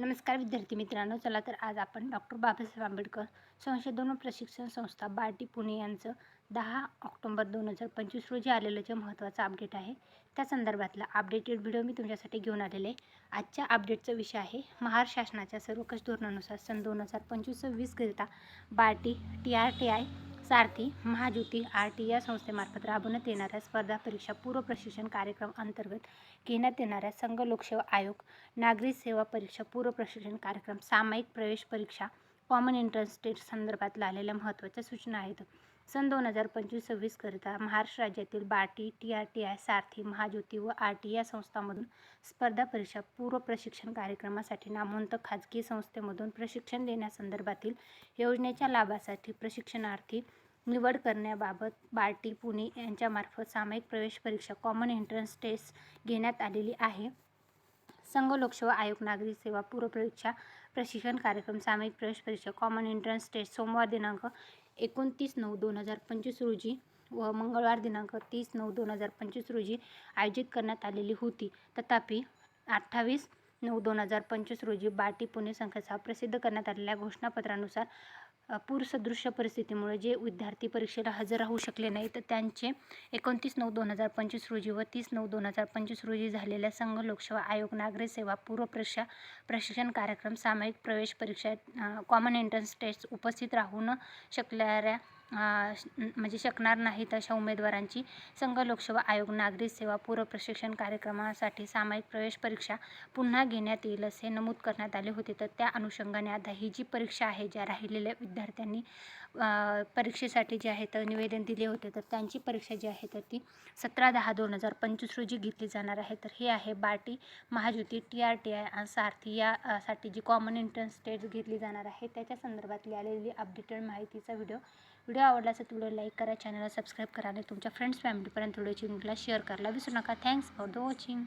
नमस्कार विद्यार्थी मित्रांनो चला तर आज आपण डॉक्टर बाबासाहेब आंबेडकर संशोधन व प्रशिक्षण संस्था बार्टी पुणे यांचं दहा ऑक्टोंबर दोन हजार पंचवीस रोजी आलेलं जे महत्त्वाचं अपडेट आहे त्या संदर्भातला अपडेटेड व्हिडिओ मी तुमच्यासाठी घेऊन आलेले आहे. आजच्या अपडेटचा विषय आहे महाराष्ट्र शासनाच्या सर्वकष धोरणानुसार सन दोन हजार पंचवीस वीसकरिता BARTI T R T I Sarthi Mahajyoti R T या संस्थेमार्फत राबवण्यात येणाऱ्या स्पर्धा परीक्षा पूर्व प्रशिक्षण कार्यक्रम अंतर्गत घेण्यात येणाऱ्या संघ लोकसेवा आयोग नागरी सेवा परीक्षा पूर्व प्रशिक्षण कार्यक्रम सामायिक प्रवेश परीक्षा कॉमन एंट्रन्स टेस्ट संदर्भात लावलेल्या महत्त्वाच्या सूचना आहेत. सन दोन हजार पंचवीस सव्वीसकरिता महाराष्ट्र राज्यातील BARTI T R T I Sarthi Mahajyoti व आर टी या संस्थांमधून स्पर्धा परीक्षा पूर्व प्रशिक्षण कार्यक्रमासाठी नामवंत खाजगी संस्थेमधून प्रशिक्षण देण्यासंदर्भातील योजनेच्या लाभासाठी प्रशिक्षणार्थी निवड करण्याबाबत बार्टी पुणे यांच्यामार्फत सामायिक प्रवेश परीक्षा कॉमन एंट्रन्स टेस्ट घेण्यात आलेली आहे. संघ लोकसेवा आयोग नागरी सेवा पूर्व परीक्षा प्रशिक्षण कार्यक्रम सामायिक प्रवेश परीक्षा कॉमन एंट्रन्स टेस्ट सोमवार दिनांक एकोणतीस नऊ दोन हजार पंचवीस रोजी व मंगळवार दिनांक तीस नऊ दोन हजार पंचवीस रोजी आयोजित करण्यात आलेली होती. तथापि अठ्ठावीस नऊ दोन हजार पंचवीस रोजी बार्टी पुणे संघाचा प्रसिद्ध करण्यात आलेल्या घोषणापत्रानुसार पूरसदृश्य परिस्थितीमुळे जे विद्यार्थी परीक्षेला हजर राहू शकले नाही तर त्यांचे एकोणतीस नऊ दोन हजार पंचवीस रोजी व तीस नऊ दोन हजार पंचवीस रोजी झालेल्या संघ लोकसेवा आयोग नागरी सेवा पूर्व परीक्षा प्रशिक्षण कार्यक्रम सामायिक प्रवेश परीक्षा कॉमन एंट्रन्स टेस्ट उपस्थित राहू न शकणाऱ्या म्हणजे शकणार नाहीत अशा उमेदवारांची. संघ लोकसेवा आयोग नागरी सेवा पूर्व प्रशिक्षण कार्यक्रमासाठी सामायिक प्रवेश परीक्षा पुन्हा घेण्यात येईल असे नमूद करण्यात आले होते. तर त्या अनुषंगाने आता ही जी परीक्षा आहे ज्या राहिलेल्या विद्यार्थ्यांनी परीक्षेसाठी जे आहे तर निवेदन दिले होते तर त्यांची परीक्षा जी आहे तर ती सतरा दहा दोन हजार पंचवीस रोजी घेतली जाणार आहे. तर हे आहे BARTI Mahajyoti T R T I Sarthi यासाठी साठी जी कॉमन एंट्रन्स टेस्ट घेतली जाणार आहे. त्याच्या संदर्भातली आलेली अपडेटेड माहितीचा व्हिडिओ व्हिडिओ आवडला असेल तर व्हिडिओ लाईक करा चॅनलला सबस्क्राईब करा आणि तुमच्या फ्रेंड्स फॅमिलीपर्यंत व्हिडिओची लिंकला शेअर करायला विसरू नका. Thanks for the watching